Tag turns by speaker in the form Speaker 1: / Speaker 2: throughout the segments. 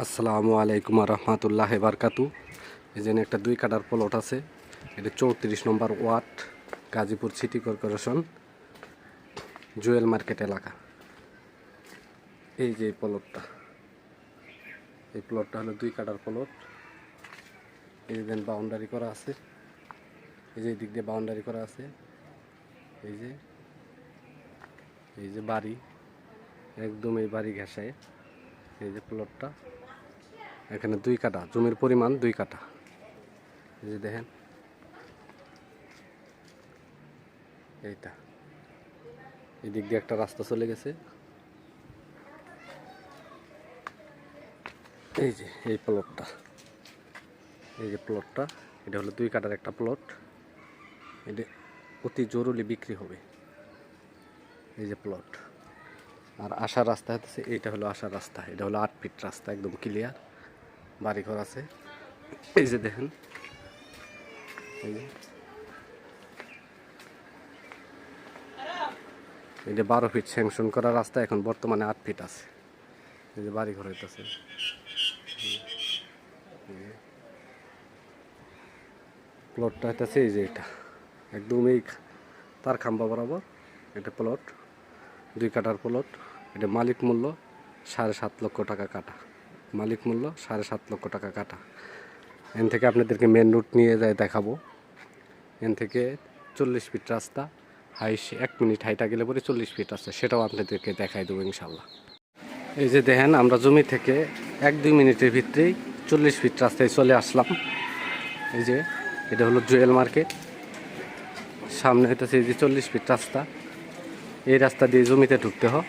Speaker 1: আসসালামু আলাইকুম রহমতুল্লাহ বারকাতু। এখানে একটা দুই কাটার প্লট আছে, এটা চৌত্রিশ নম্বর ward, Gazipur city corporation, jewel market এলাকা। এই যে এই প্লটটা এই প্লটটা হলো দুই কাটার প্লট এই যে বাউন্ডারি করা আছে, এই যে এই দিক দিয়ে বাউন্ডারি করা আছে, এই যে এই যে বাড়ি, একদম এই বাড়ি ঘেঁষায় এই যে প্লটটা এখানে দুই কাটা, জমির পরিমাণ দুই কাটা। এই যে দেখেন। এইটা। এদিক দিয়ে একটা রাস্তা চলে গেছে। এই যে, এই প্লটটা এই যে প্লটটা এটা হলো দুই কাটার একটা প্লট এটা অতি জরুরি বিক্রি হবে। এই যে প্লট আর আসার রাস্তা হচ্ছে এইটা হলো আসার রাস্তা। এটা হলো আট ফিট রাস্তা, একদম ক্লিয়ার বাড়িঘর আছে। এই যে দেখেন। এই যে। বারো ফিট স্যাংশন করা রাস্তা এখন বর্তমানে আট ফিট আছে। এই যে বাড়িঘর হইতেছে। প্লটটা হইতেছে এই যে এটা। একদম এই তার খাম্বা বরাবর এটা প্লট দুই কাটার প্লট এটা মালিক মূল্য সাড়ে সাত লক্ষ টাকা কাটা। মালিক মূল্য সাড়ে সাত লক্ষ টাকা কাটা। এন থেকে আপনাদেরকে মেন রুট নিয়ে যায় দেখাবো। এন থেকে চল্লিশ ফিট রাস্তা হাইস এক মিনিট হাইটা গেলে পরে চল্লিশ ফিট রাস্তা সেটাও আপনাদেরকে দেখাই দেবো ইনশাল্লাহ এই যে দেখেন, আমরা জমি থেকে এক দুই মিনিটের ভিতরেই চল্লিশ ফিট রাস্তায় চলে আসলাম। এই যে, এটা হলো জুয়েল মার্কেট। সামনে হইতেছে এই যে চল্লিশ ফিট রাস্তা। এই রাস্তা দিয়ে জমিতে ঢুকতে হয়।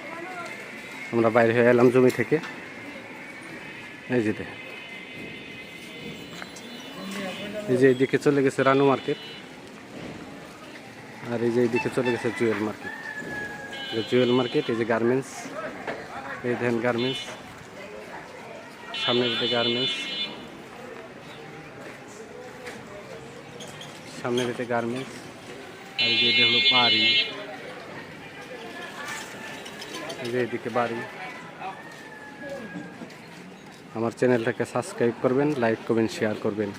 Speaker 1: আমরা বাইরে হয়ে এলাম জমি থেকে। এই যে দেখেন এই যে এইদিকে চলে গেছে রানু মার্কেট আর এই যে এইদিকে চলে গেছে জুয়েল মার্কেট এই জুয়েল মার্কেট এই যে গার্মেন্টস এই দেখেন গার্মেন্টস সামনে দিকে গার্মেন্টস সামনে দিকে গার্মেন্টস আর এই যে এটা হলো বাড়ি এই যে এদিকে বাড়ি আমার চ্যানেলটাকে সাবস্ক্রাইব করবেন লাইক করবেন শেয়ার করবেন।